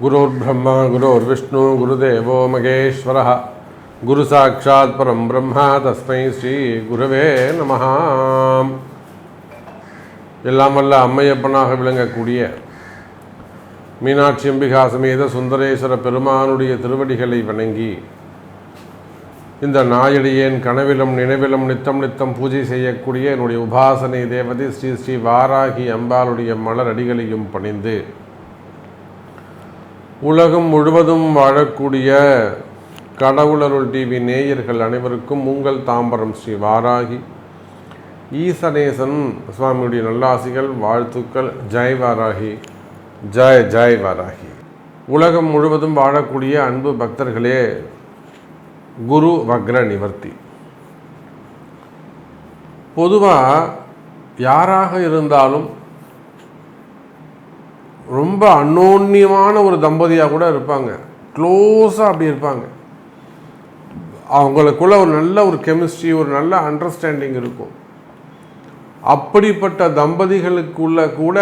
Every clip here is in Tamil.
குரோர் பிரம்மா குரோர் விஷ்ணு குருதேவோ மகேஸ்வர குரு சாட்சாத் பரம் பிரம்மா தஸ்மை ஸ்ரீ குருவே நம எல்லாம் வல்ல அம்மையப்பனாக விளங்கக்கூடிய மீனாட்சி அம்பிகா சமேத சுந்தரேஸ்வர பெருமானுடைய திருவடிகளை வணங்கி இந்த நாயடியேன் கனவிலும் நினைவிலும் நித்தம் நித்தம் பூஜை செய்யக்கூடிய என்னுடைய உபாசனை தேவதை ஸ்ரீ ஸ்ரீ வாராகி அம்பாளுடைய மலர் அடிகளையும் பணிந்து உலகம் முழுவதும் வாழக்கூடிய கடவுளருள் டிவி நேயர்கள் அனைவருக்கும் உங்கள் தாம்பரம் ஸ்ரீ வாராகி. ஈசனேசன் சுவாமியுடைய நல்லாசிகள் வாழ்த்துக்கள். ஜெய் வாராகி. ஜெய் ஜெய் வாராகி. உலகம் முழுவதும் வாழக்கூடிய அன்பு பக்தர்களே குரு வக்ர நிவர்த்தி. பொதுவாக யாராக இருந்தாலும் ரொம்ப அன்னோன்யமான ஒரு தம்பதியாக கூட இருப்பாங்க. க்ளோஸாக அப்படி இருப்பாங்க. அவங்களுக்குள்ள ஒரு நல்ல ஒரு கெமிஸ்ட்ரி ஒரு நல்ல அண்டர்ஸ்டாண்டிங் இருக்கும். அப்படிப்பட்ட தம்பதிகளுக்குள்ள கூட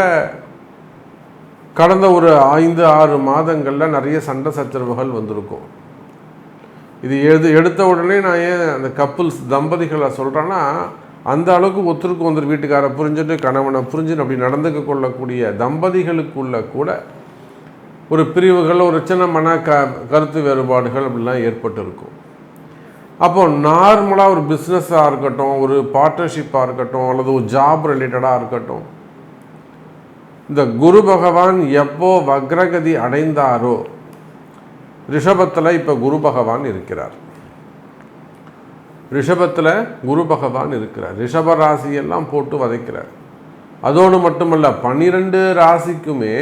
கடந்த ஒரு ஐந்து ஆறு மாதங்களில் நிறைய சண்டை சச்சரவுகள் வந்திருக்கும். இது எது எடுத்த உடனே நான் ஏன் அந்த கப்புல்ஸ் தம்பதிகளை சொல்கிறேன்னா அந்த அளவுக்கு ஒருத்தருக்கு ஒருத்தர் வீட்டுக்காரை புரிஞ்சுட்டு கணவனை புரிஞ்சுன்னு அப்படி நடந்துக்க கொள்ளக்கூடிய தம்பதிகளுக்குள்ள கூட ஒரு பிரிவுகள் ஒரு சின்ன மன க கருத்து வேறுபாடுகள் அப்படிலாம் ஏற்பட்டு இருக்கும் அப்போ நார்மலாக ஒரு பிஸ்னஸாக இருக்கட்டும் ஒரு பார்ட்னர்ஷிப்பாக இருக்கட்டும் அல்லது ஒரு ஜாப் ரிலேட்டடாக இருக்கட்டும் இந்த குரு பகவான் எப்போ வக்ரகதி அடைந்தாரோ ரிஷபத்தில் இப்போ குரு பகவான் இருக்கிறார். ரிஷபத்தில் குரு பகவான் இருக்கிறார். ரிஷப ராசியெல்லாம் போட்டு வதைக்கிறார். அதோடு மட்டுமல்ல பன்னிரெண்டு ராசிக்குமே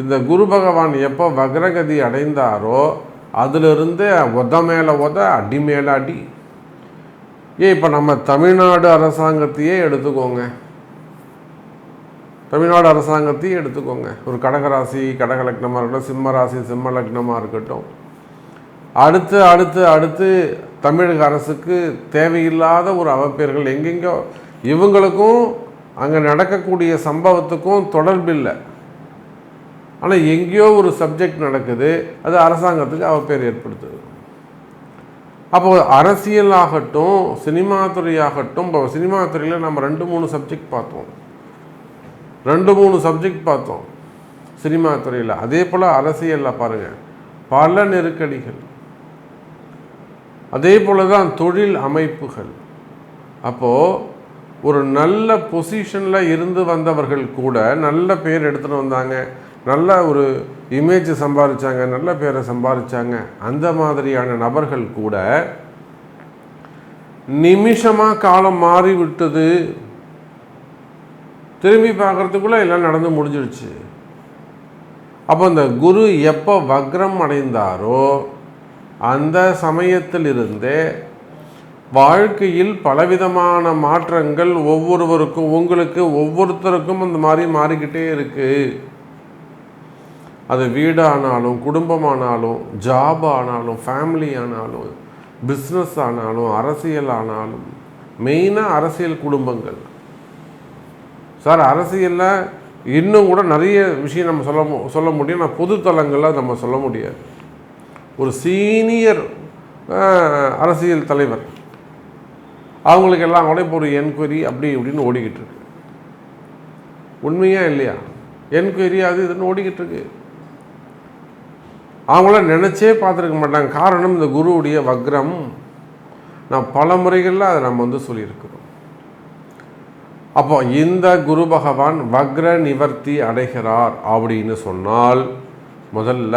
இந்த குரு பகவான் எப்போ வக்ரகதி அடைந்தாரோ அதிலிருந்து உத மேலே உத அடி மேலே அடி. ஏ இப்போ நம்ம தமிழ்நாடு அரசாங்கத்தையே எடுத்துக்கோங்க. தமிழ்நாடு அரசாங்கத்தையும் எடுத்துக்கோங்க. ஒரு கடகராசி கடக லக்னமாக இருக்கட்டும் சிம்ம ராசி சிம்ம லக்னமாக இருக்கட்டும். அடுத்து அடுத்து அடுத்து தமிழக அரசுக்கு தேவையில்லாத ஒரு அவப்பேர்கள் எங்கெங்கோ இவங்களுக்கும் அங்கே நடக்கக்கூடிய சம்பவத்துக்கும் தொடர்பில்லை ஆனால் எங்கேயோ ஒரு சப்ஜெக்ட் நடக்குது அது அரசாங்கத்துக்கு அவப்பேர் ஏற்படுத்துது. அப்போ அரசியல் ஆகட்டும் சினிமா துறையாகட்டும் இப்போ சினிமா துறையில் நம்ம ரெண்டு மூணு சப்ஜெக்ட் பார்த்தோம். ரெண்டு மூணு சப்ஜெக்ட் பார்த்தோம். சினிமா துறையில். அதே போல் அரசியலில் பாருங்கள் பல நெருக்கடிகள். அதே போல தான் தொழில் அமைப்புகள். அப்போது ஒரு நல்ல பொசிஷனில் இருந்து வந்தவர்கள் கூட நல்ல பேர் எடுத்துகிட்டு வந்தாங்க. நல்ல ஒரு இமேஜ் சம்பாதிச்சாங்க நல்ல பேரை சம்பாதிச்சாங்க அந்த மாதிரியான நபர்கள் கூட நிமிஷமாக காலம் மாறிவிட்டது. திரும்பி பார்க்குறதுக்குள்ளே எல்லாம் நடந்து முடிஞ்சிடுச்சு அப்போ இந்த குரு எப்போ வக்ரம் அடைந்தாரோ அந்த சமயத்திலிருந்தே வாழ்க்கையில் பலவிதமான மாற்றங்கள் ஒவ்வொருவருக்கும் உங்களுக்கு ஒவ்வொருத்தருக்கும் அந்த மாதிரி மாறிக்கிட்டே இருக்குது அது வீடானாலும் குடும்பமானாலும் ஜாப் ஆனாலும் ஃபேமிலி ஆனாலும் பிஸ்னஸ் ஆனாலும் அரசியல் ஆனாலும் மெயினாக அரசியல் குடும்பங்கள். சார் அரசியலில் இன்னும் கூட நிறைய விஷயம் நம்ம சொல்ல சொல்ல முடியும். நான் பொதுத்தலங்களில் நம்ம சொல்ல முடியாது. ஒரு சீனியர் அரசியல் தலைவர். அவங்களுக்கு எல்லாம் கூட இப்போ ஒரு என்கொயரி அப்படி இப்படின்னு ஓடிக்கிட்டு இருக்கு. உண்மையா இல்லையா? என்கொயரி அது இதுன்னு ஓடிக்கிட்டு இருக்கு. அவங்களாம் நினச்சே பார்த்துருக்க மாட்டாங்க. காரணம் இந்த குருவுடைய வக்ரம். நான் பல முறைகளில் அதை நம்ம வந்து சொல்லியிருக்கிறோம். அப்போ இந்த குரு பகவான் வக்ர நிவர்த்தி அடைகிறார் அப்படின்னு சொன்னால் முதல்ல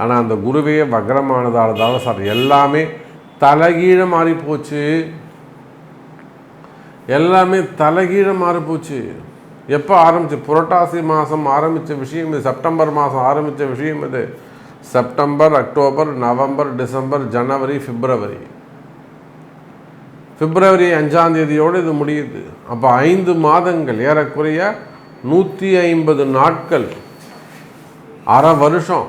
ஆனால் அந்த குருவே வக்ரமானதால் தான் சார் எல்லாமே தலைகீழ மாறி போச்சு. எல்லாமே தலைகீழ மாறி போச்சு. எப்போ ஆரம்பிச்சு? புரட்டாசி மாதம் ஆரம்பித்த விஷயம் இது செப்டம்பர் மாதம் ஆரம்பித்த விஷயம் இது. செப்டம்பர் அக்டோபர் நவம்பர் டிசம்பர் ஜனவரி பிப்ரவரி. பிப்ரவரி அஞ்சாம் தேதியோடு இது முடியுது. அப்போ ஐந்து மாதங்கள் ஏறக்குறைய நூற்றி ஐம்பது நாட்கள் அரை வருஷம்.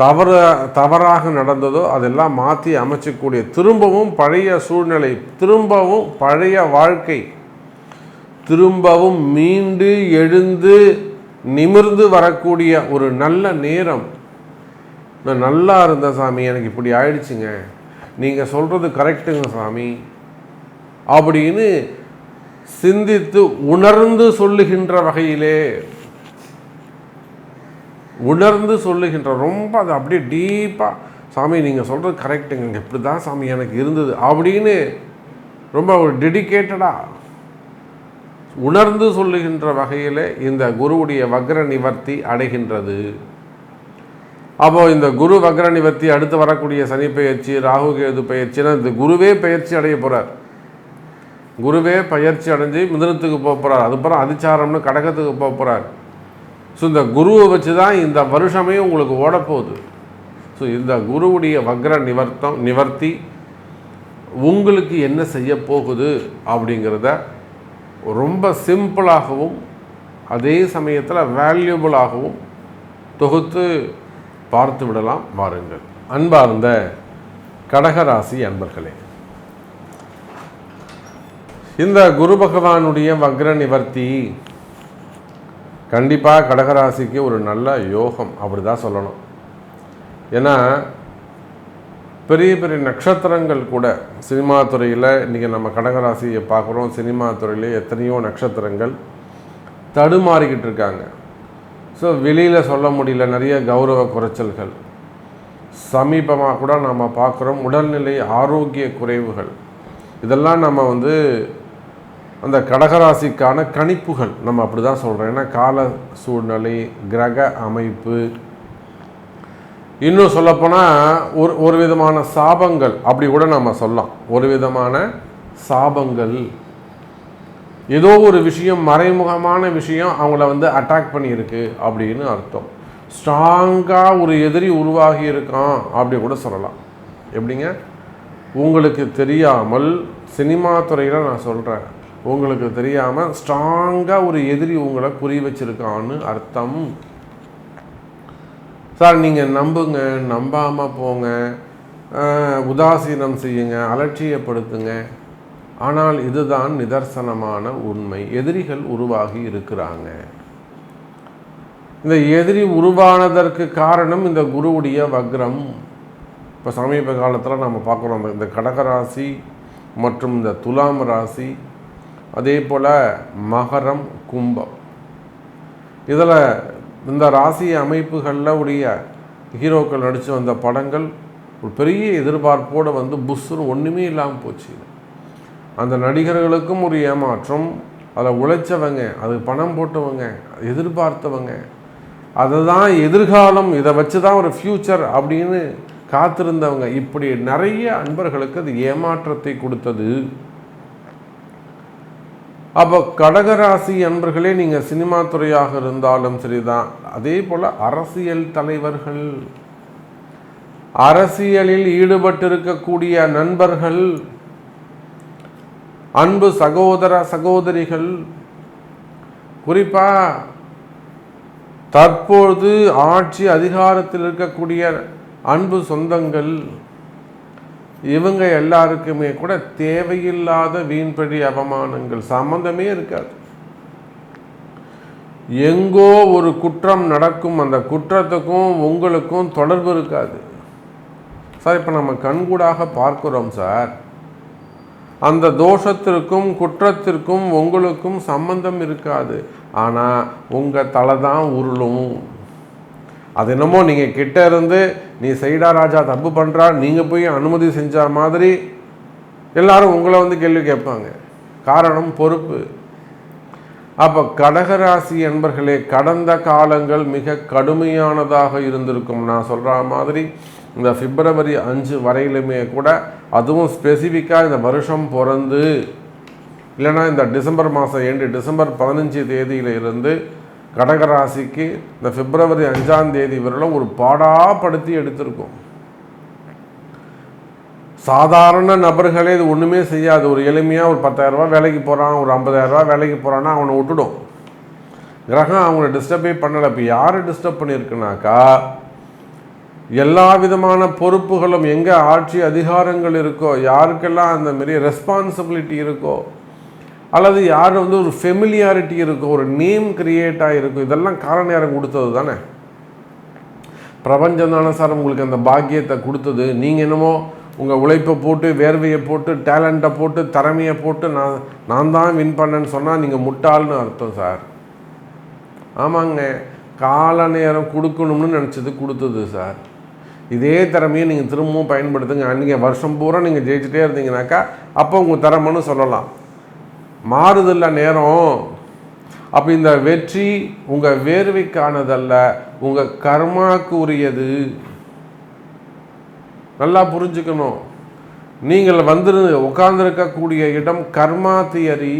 தவற தவறாக நடந்ததோ அதெல்லாம் மாற்றி அமைச்சக்கூடிய திரும்பவும் பழைய சூழ்நிலை திரும்பவும் பழைய வாழ்க்கை திரும்பவும் மீண்டு எழுந்து நிமிர்ந்து வரக்கூடிய ஒரு நல்ல நேரம். நான் நல்லா இருந்தேன் சாமி எனக்கு இப்படி ஆயிடுச்சுங்க. நீங்கள் சொல்கிறது கரெக்டுங்க சாமி. அப்படின்னு சிந்தித்து உணர்ந்து சொல்லுகின்ற வகையிலே உணர்ந்து சொல்லுகின்ற ரொம்ப அது அப்படியே டீப்பாக சாமி நீங்கள் சொல்கிறது கரெக்டுங்க இப்படி தான் சாமி எனக்கு இருந்தது அப்படின்னு ரொம்ப ஒரு டெடிக்கேட்டடாக உணர்ந்து சொல்லுகின்ற வகையில் இந்த குருவுடைய வக்ர நிவர்த்தி அடைகின்றது. அப்போ இந்த குரு வக்ர நிவர்த்தி அடுத்து வரக்கூடிய சனி பயிற்சி ராகு கேது பயிற்சினா இந்த குருவே பயிற்சி அடைய போகிறார் குருவே பயிற்சி அடைஞ்சு மிதனத்துக்கு போக போகிறார் அதுக்கப்புறம் அதிச்சாரம்னு கடகத்துக்கு போக போகிறார் ஸோ இந்த குருவை வச்சு தான் இந்த வருஷமே உங்களுக்கு ஓடப்போகுது. ஸோ இந்த குருவுடைய வக்ர நிவர்த்தம் நிவர்த்தி உங்களுக்கு என்ன செய்ய போகுது அப்படிங்கிறத ரொம்ப சிம்பிளாகவும் அதே சமயத்தில் வேல்யூபிளாகவும் தொகுத்து பார்த்து விடலாம் வாருங்கள். அன்பார்ந்த கடகராசி அன்பர்களே இந்த குரு பகவானுடைய வக்ர நிவர்த்தி கண்டிப்பாக கடகராசிக்கு ஒரு நல்ல யோகம் அப்படி தான் சொல்லணும். ஏன்னா பெரிய பெரிய நட்சத்திரங்கள் கூட சினிமா துறையில் இன்றைக்கி நம்ம கடகராசியை பார்க்குறோம். சினிமா துறையில் எத்தனையோ நட்சத்திரங்கள் தடுமாறிக்கிட்டு இருக்காங்க. ஸோ வெளியில் சொல்ல முடியல நிறைய கௌரவ குறைச்சல்கள். சமீபமாக கூட நம்ம பார்க்குறோம் உடல்நிலை ஆரோக்கிய குறைவுகள். இதெல்லாம் நம்ம வந்து அந்த கடகராசிக்கான கணிப்புகள். நம்ம அப்படி தான் சொல்கிறோம் ஏன்னா கால சூழ்நிலை கிரக அமைப்பு. இன்னும் சொல்லப்போனால் ஒரு ஒரு விதமான சாபங்கள் அப்படி கூட நம்ம சொல்லலாம். ஒரு விதமான சாபங்கள். ஏதோ ஒரு விஷயம் மறைமுகமான விஷயம் அவங்கள வந்து அட்டாக் பண்ணியிருக்கு அப்படின்னு அர்த்தம். ஸ்ட்ராங்காக ஒரு எதிரி உருவாகி இருக்கான் அப்படி கூட சொல்லலாம். எப்படிங்க? உங்களுக்கு தெரியாமல் சினிமா துறையில் நான் சொல்கிறேன் உங்களுக்கு தெரியாமல் ஸ்ட்ராங்காக ஒரு எதிரி உங்களை குறி வச்சுருக்கான்னு அர்த்தம். சார் நீங்கள் நம்புங்க நம்பாமல் போங்க உதாசீனம் செய்யுங்க அலட்சியப்படுத்துங்க. ஆனால் இதுதான் நிதர்சனமான உண்மை. எதிரிகள் உருவாகி இருக்கிறாங்க. இந்த எதிரி உருவானதற்கு காரணம் இந்த குருவுடைய வக்ரம். இப்போ சமீப காலத்தில் நம்ம பார்க்குறோம் இந்த கடகராசி மற்றும் இந்த துலாம் ராசி. அதே போல் மகரம் கும்பம். இதில் இந்த ராசி அமைப்புகளில் உடைய ஹீரோக்கள் நடித்து வந்த படங்கள் ஒரு பெரிய எதிர்பார்ப்போடு வந்து புஷ்ஷுன்னு ஒன்றுமே இல்லாமல் போச்சு. அந்த நடிகர்களுக்கும் ஒரு ஏமாற்றம் அதில் உழைச்சவங்க அது பணம் போட்டவங்க எதிர்பார்த்தவங்க அதை தான் எதிர்காலம் இதை வச்சு தான் ஒரு ஃப்யூச்சர் அப்படின்னு காத்திருந்தவங்க. இப்படி நிறைய அன்பர்களுக்கு அது ஏமாற்றத்தை கொடுத்தது. அப்போ கடகராசி அன்பர்களே நீங்கள் சினிமா துறையாக இருந்தாலும் சரிதான். அதே போல் அரசியல் தலைவர்கள் அரசியலில் ஈடுபட்டிருக்கக்கூடிய நண்பர்கள் அன்பு சகோதர சகோதரிகள் குறிப்பாக தற்பொழுது ஆட்சி அதிகாரத்தில் இருக்கக்கூடிய அன்பு சொந்தங்கள் இவங்க எல்லாருக்குமே கூட தேவையில்லாத வீண்படி அவமானங்கள் சம்பந்தமே இருக்காது. எங்கோ ஒரு குற்றம் நடக்கும் அந்த குற்றத்துக்கும் உங்களுக்கும் தொடர்பு இருக்காது. சார் இப்போ நம்ம கண்கூடாக பார்க்குறோம் சார். அந்த தோஷத்திற்கும் குற்றத்திற்கும் உங்களுக்கும் சம்பந்தம் இருக்காது. ஆனால் உங்கள் தலை தான் உருளும். அது என்னமோ நீங்கள் கிட்ட இருந்து நீ செய்டா ராஜா தப்பு பண்ணுறா நீங்கள் போய் அனுமதி செஞ்ச மாதிரி எல்லாரும் உங்களை வந்து கேள்வி கேட்பாங்க. காரணம் பொறுப்பு. அப்போ கடகராசி என்பர்களே கடந்த காலங்கள் மிக கடுமையானதாக இருந்திருக்கும். நான் சொல்கிற மாதிரி இந்த பிப்ரவரி அஞ்சு வரையிலுமே கூட அதுவும் ஸ்பெசிஃபிக்காக இந்த வருஷம் பிறந்து இல்லைன்னா இந்த டிசம்பர் மாதம் ஏண்டு டிசம்பர் பதினஞ்சு தேதியில இருந்து கடகராசிக்கு இந்த பிப்ரவரி அஞ்சாம் தேதி வரையிலும் ஒரு பாடாப்படுத்தி எடுத்திருக்கும். சாதாரண நபர்களே இது ஒன்றுமே செய்யாது. ஒரு எளிமையாக ஒரு பத்தாயிரரூபா வேலைக்கு போகிறான் ஒரு ஐம்பதாயிரரூபா வேலைக்கு போகிறான்னா அவனை விட்டுடும். கிரகம் அவங்கள டிஸ்டர்பே பண்ணலை. இப்போ யார் டிஸ்டர்ப் பண்ணியிருக்குனாக்கா எல்லா விதமான பொறுப்புகளும் எங்கே ஆட்சி அதிகாரங்கள் இருக்கோ யாருக்கெல்லாம் அந்த மாரி ரெஸ்பான்சிபிலிட்டி இருக்கோ அல்லது யார் வந்து ஒரு ஃபெமிலியாரிட்டி இருக்கும் ஒரு நேம் கிரியேட் ஆகிருக்கும் இதெல்லாம் காலநேரம் கொடுத்தது தானே? பிரபஞ்சம் தானே சார் உங்களுக்கு அந்த பாக்கியத்தை கொடுத்தது. நீங்கள் என்னமோ உங்கள் உழைப்பை போட்டு வேர்வையை போட்டு டேலண்ட்டை போட்டு திறமையை போட்டு நான் நான் தான் வின் பண்ணேன்னு சொன்னால் நீங்கள் முட்டாள்னு அர்த்தம் சார். ஆமாங்க. கால நேரம் கொடுக்கணும்னு நினச்சது கொடுத்தது சார். இதே திறமையை நீங்கள் திரும்பவும் பயன்படுத்துங்க. அன்றைக்கி வருஷம் பூரா நீங்கள் ஜெயிச்சிட்டே இருந்தீங்கனாக்கா அப்போ உங்கள் திறமைன்னு சொல்லலாம். மாறுதல்ல நேரம். அப்போ இந்த வெற்றி உங்கள் வேர்வைக்கானதல்ல உங்கள் கர்மாக்கு உரியது நல்லா புரிஞ்சுக்கணும். நீங்கள் வந்து உட்கார்ந்துருக்கக்கூடிய இடம் கர்மா தியரி.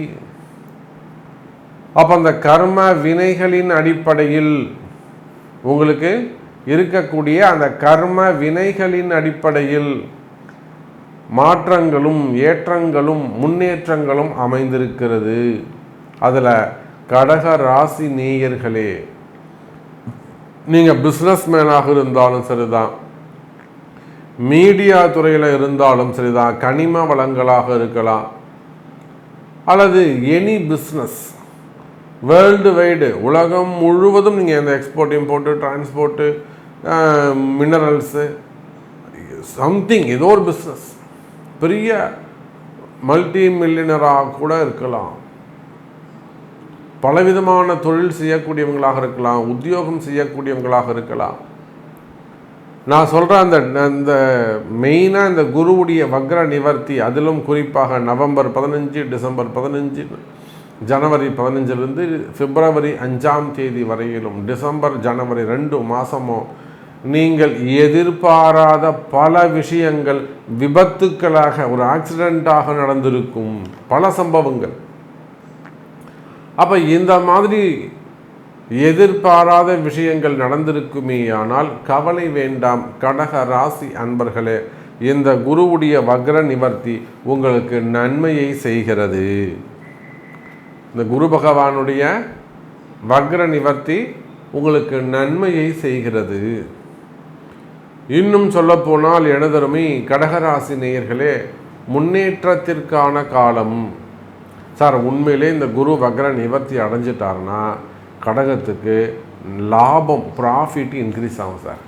அப்போ அந்த கர்ம வினைகளின் அடிப்படையில் உங்களுக்கு இருக்கக்கூடிய அந்த கர்ம வினைகளின் அடிப்படையில் மாற்றங்களும் ஏற்றங்களும் முன்னேற்றங்களும் அமைந்திருக்கிறது. அதில் கடக ராசி நேயர்களே நீங்கள் பிஸ்னஸ் மேனாக இருந்தாலும் சரிதான். மீடியா துறையில் இருந்தாலும் சரிதான். கனிம வளங்களாக இருக்கலாம். அல்லது எனி பிஸ்னஸ் வேர்ல்டு வைடு உலகம் முழுவதும் நீங்கள் இந்த export import transport minerals something ஏதோ ஒரு பிஸ்னஸ் பெரிய மல்டி மில்லியனராக கூட இருக்கலாம். பலவிதமான தொழில் செய்யக்கூடியவங்களாக இருக்கலாம் உத்தியோகம் செய்யக்கூடியவங்களாக இருக்கலாம். நான் சொல்கிற அந்த அந்த மெயினாக இந்த குருவுடைய வக்ர நிவர்த்தி அதிலும் குறிப்பாக நவம்பர் பதினஞ்சு டிசம்பர் பதினஞ்சு ஜனவரி பதினஞ்சிலிருந்து பிப்ரவரி அஞ்சாம் தேதி வரையிலும் டிசம்பர் ஜனவரி ரெண்டு மாதமும் நீங்கள் எதிர்பாராத பல விஷயங்கள் விபத்துக்களாக ஒரு ஆக்சிடெண்ட்டாக நடந்திருக்கும் பல சம்பவங்கள். அப்போ இந்த மாதிரி எதிர்பாராத விஷயங்கள் நடந்திருக்குமே ஆனால் கவலை வேண்டாம். கடக ராசி அன்பர்களே இந்த குருவுடைய வக்ர நிவர்த்தி உங்களுக்கு நன்மையை செய்கிறது. இந்த குரு பகவானுடைய வக்ர நிவர்த்தி உங்களுக்கு நன்மையை செய்கிறது. இன்னும் சொல்லப்போனால் எனதருமை கடகராசி நேயர்களே முன்னேற்றத்திற்கான காலம். சார் உண்மையிலே இந்த குரு வக்ர நிவர்த்தி அடைஞ்சிட்டாருன்னா கடகத்துக்கு லாபம் ப்ராஃபிட் இன்க்ரீஸ் ஆகும் சார்.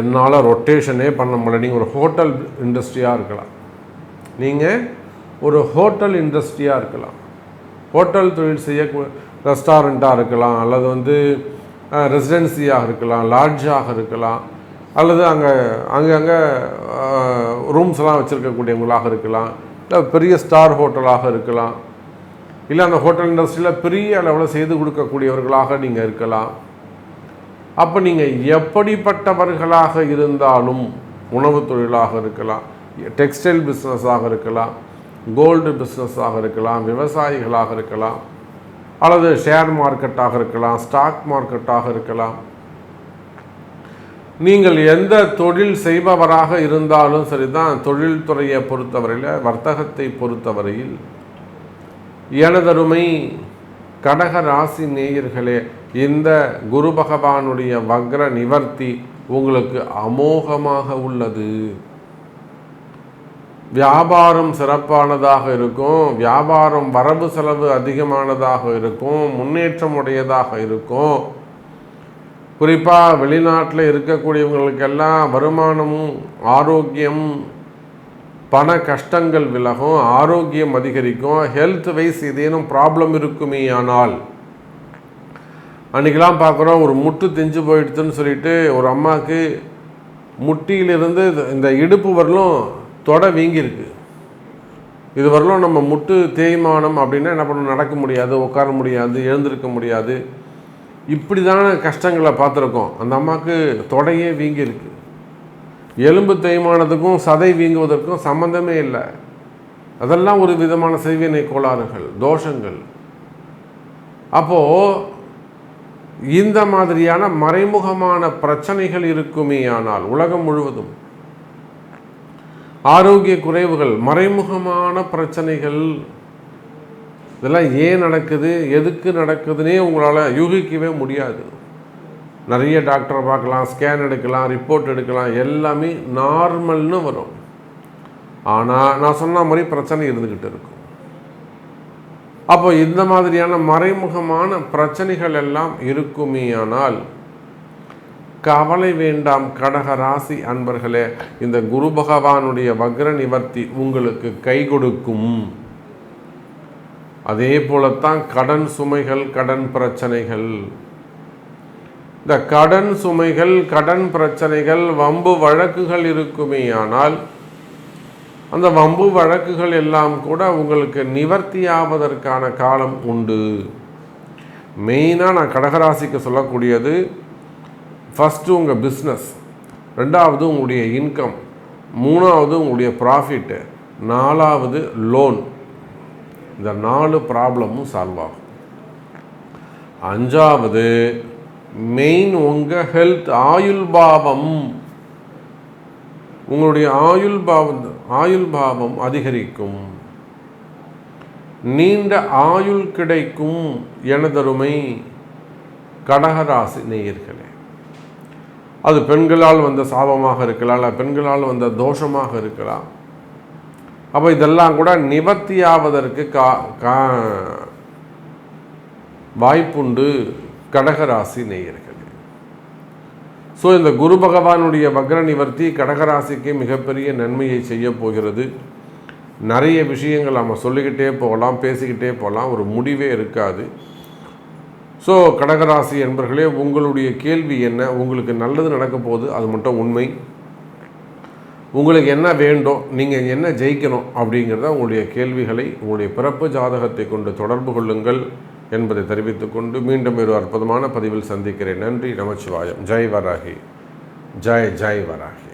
என்னால் ரொட்டேஷனே பண்ண முடியல. நீங்கள் ஒரு ஹோட்டல் இண்டஸ்ட்ரியாக இருக்கலாம். நீங்கள் ஒரு ஹோட்டல் இண்டஸ்ட்ரியாக இருக்கலாம். ஹோட்டல் தொழில் செய்ய ரெஸ்டாரண்ட்டாக இருக்கலாம் அல்லது வந்து ரெசிடென்சியாக இருக்கலாம் லாட்ஜாக இருக்கலாம் அல்லது அங்கே அங்கங்கே ரூம்ஸ்லாம் வச்சுருக்கக்கூடியவங்களாக இருக்கலாம் இல்லை பெரிய ஸ்டார் ஹோட்டலாக இருக்கலாம் இல்லை அந்த ஹோட்டல் இண்டஸ்ட்ரியில் பெரிய அளவில் செய்து கொடுக்கக்கூடியவர்களாக நீங்கள் இருக்கலாம். அப்போ நீங்கள் எப்படிப்பட்டவர்களாக இருந்தாலும் உணவு தொழிலாக இருக்கலாம் டெக்ஸ்டைல் பிஸ்னஸாக இருக்கலாம் கோல்டு பிஸ்னஸாக இருக்கலாம் விவசாயிகளாக இருக்கலாம் அல்லது ஷேர் மார்க்கெட்டாக இருக்கலாம் ஸ்டாக் மார்க்கெட்டாக இருக்கலாம். நீங்கள் எந்த தொழில் செய்பவராக இருந்தாலும் சரிதான் தொழில்துறையை பொறுத்தவரையில் வர்த்தகத்தை பொறுத்தவரையில் எனதருமை கடக ராசி நேயர்களே இந்த குரு பகவானுடைய வக்ர நிவர்த்தி உங்களுக்கு அமோகமாக உள்ளது. வியாபாரம் சிறப்பானதாக இருக்கும். வியாபாரம் வரவு செலவு அதிகமானதாக இருக்கும். முன்னேற்றம் உடையதாக இருக்கும். குறிப்பாக வெளிநாட்டில் இருக்கக்கூடியவங்களுக்கெல்லாம் வருமானமும் ஆரோக்கியம் பண கஷ்டங்கள் விலகும் ஆரோக்கியம் அதிகரிக்கும். ஹெல்த் வைஸ் ஏதேனும் ப்ராப்ளம் இருக்குமே ஆனால் அன்றைக்கெலாம் பார்க்குறோம் ஒரு முட்டு தெஞ்சு போயிடுதுன்னு சொல்லிட்டு ஒரு அம்மாவுக்கு முட்டியிலிருந்து இந்த இடுப்பு வரலும் தொடை வீங்கியிருக்கு. இது வரலும் நம்ம முட்டு தேய்மானம் அப்படின்னா என்ன பண்ணும் நடக்க முடியாது உட்கார முடியாது எழுந்திருக்க முடியாது. இப்படி தான கஷ்டங்களை பார்த்துருக்கோம். அந்த அம்மாவுக்கு தொடையே வீங்கியிருக்கு. எலும்பு தேய்மானத்துக்கும் சதை வீங்குவதற்கும் சம்மந்தமே இல்லை. அதெல்லாம் ஒரு விதமான செய்வினை கோளாறுகள் தோஷங்கள். அப்போது இந்த மாதிரியான மறைமுகமான பிரச்சனைகள் இருக்குமே ஆனால் உலகம் முழுவதும் ஆரோக்கிய குறைவுகள் மறைமுகமான பிரச்சனைகள் இதெல்லாம் ஏன் நடக்குது எதுக்கு நடக்குதுன்னே உங்களால் யூகிக்கவே முடியாது. நிறைய டாக்டரை பார்க்கலாம் ஸ்கேன் எடுக்கலாம் ரிப்போர்ட் எடுக்கலாம் எல்லாமே நார்மல்னு வரும். ஆனால் நான் சொன்ன மாதிரி பிரச்சனை இருந்துக்கிட்டு இருக்கும். அப்போ இந்த மாதிரியான மறைமுகமான பிரச்சனைகள் எல்லாம் இருக்குமேயானால் கவலை வேண்டாம் கடக ராசி அன்பர்களே இந்த குரு பகவானுடைய வக்ர நிவர்த்தி உங்களுக்கு கை கொடுக்கும். அதே போலத்தான் கடன் சுமைகள் கடன் பிரச்சனைகள். இந்த கடன் சுமைகள் கடன் பிரச்சனைகள் வம்பு வழக்குகள் இருக்குமே ஆனால் அந்த வம்பு வழக்குகள் எல்லாம் கூட உங்களுக்கு நிவர்த்தியாவதற்கான காலம் உண்டு. மெயினாக நான் கடகராசிக்கு சொல்லக்கூடியது ஃபஸ்ட்டு உங்கள் பிஸ்னஸ் ரெண்டாவது உங்களுடைய இன்கம் மூணாவது உங்களுடைய ப்ராஃபிட்டு நாலாவது லோன் இந்த நாலு ப்ராப்ளமும் சால்வ் ஆகும். அஞ்சாவது மெயின் உங்கள் ஹெல்த் ஆயுள் பாவம். உங்களுடைய ஆயுள் பாவம் ஆயுள் பாவம் அதிகரிக்கும். நீண்ட ஆயுள் கிடைக்கும் எனதருமை கடகராசி நேயர்களே. அது பெண்களால் வந்த சாபமாக இருக்கலாம் இல்லை பெண்களால் வந்த தோஷமாக இருக்கலாம். அப்போ இதெல்லாம் கூட நிவர்த்தியாவதற்கு கா கா வாய்ப்புண்டு கடகராசி நேயர்கள். ஸோ இந்த குரு பகவானுடைய வக்ர நிவர்த்தி கடகராசிக்கு மிகப்பெரிய நன்மையை செய்ய போகிறது. நிறைய விஷயங்கள் நம்ம சொல்லிக்கிட்டே போகலாம் பேசிக்கிட்டே போகலாம் ஒரு முடிவே இருக்காது. ஸோ கடகராசி என்பர்களே உங்களுடைய கேள்வி என்ன? உங்களுக்கு நல்லது நடக்க போகுது அது மட்டும் உண்மை. உங்களுக்கு என்ன வேண்டும் நீங்கள் என்ன ஜெயிக்கணும் அப்படிங்கிறத உங்களுடைய கேள்விகளை உங்களுடைய பிறப்பு ஜாதகத்தை கொண்டு தொடர்பு கொள்ளுங்கள் என்பதை தெரிவித்துக்கொண்டு மீண்டும் ஒரு அற்புதமான பதிவில் சந்திக்கிறேன். நன்றி நமச்சிவாயம். ஜெய் வராகி. ஜெய் ஜெய் வராகி.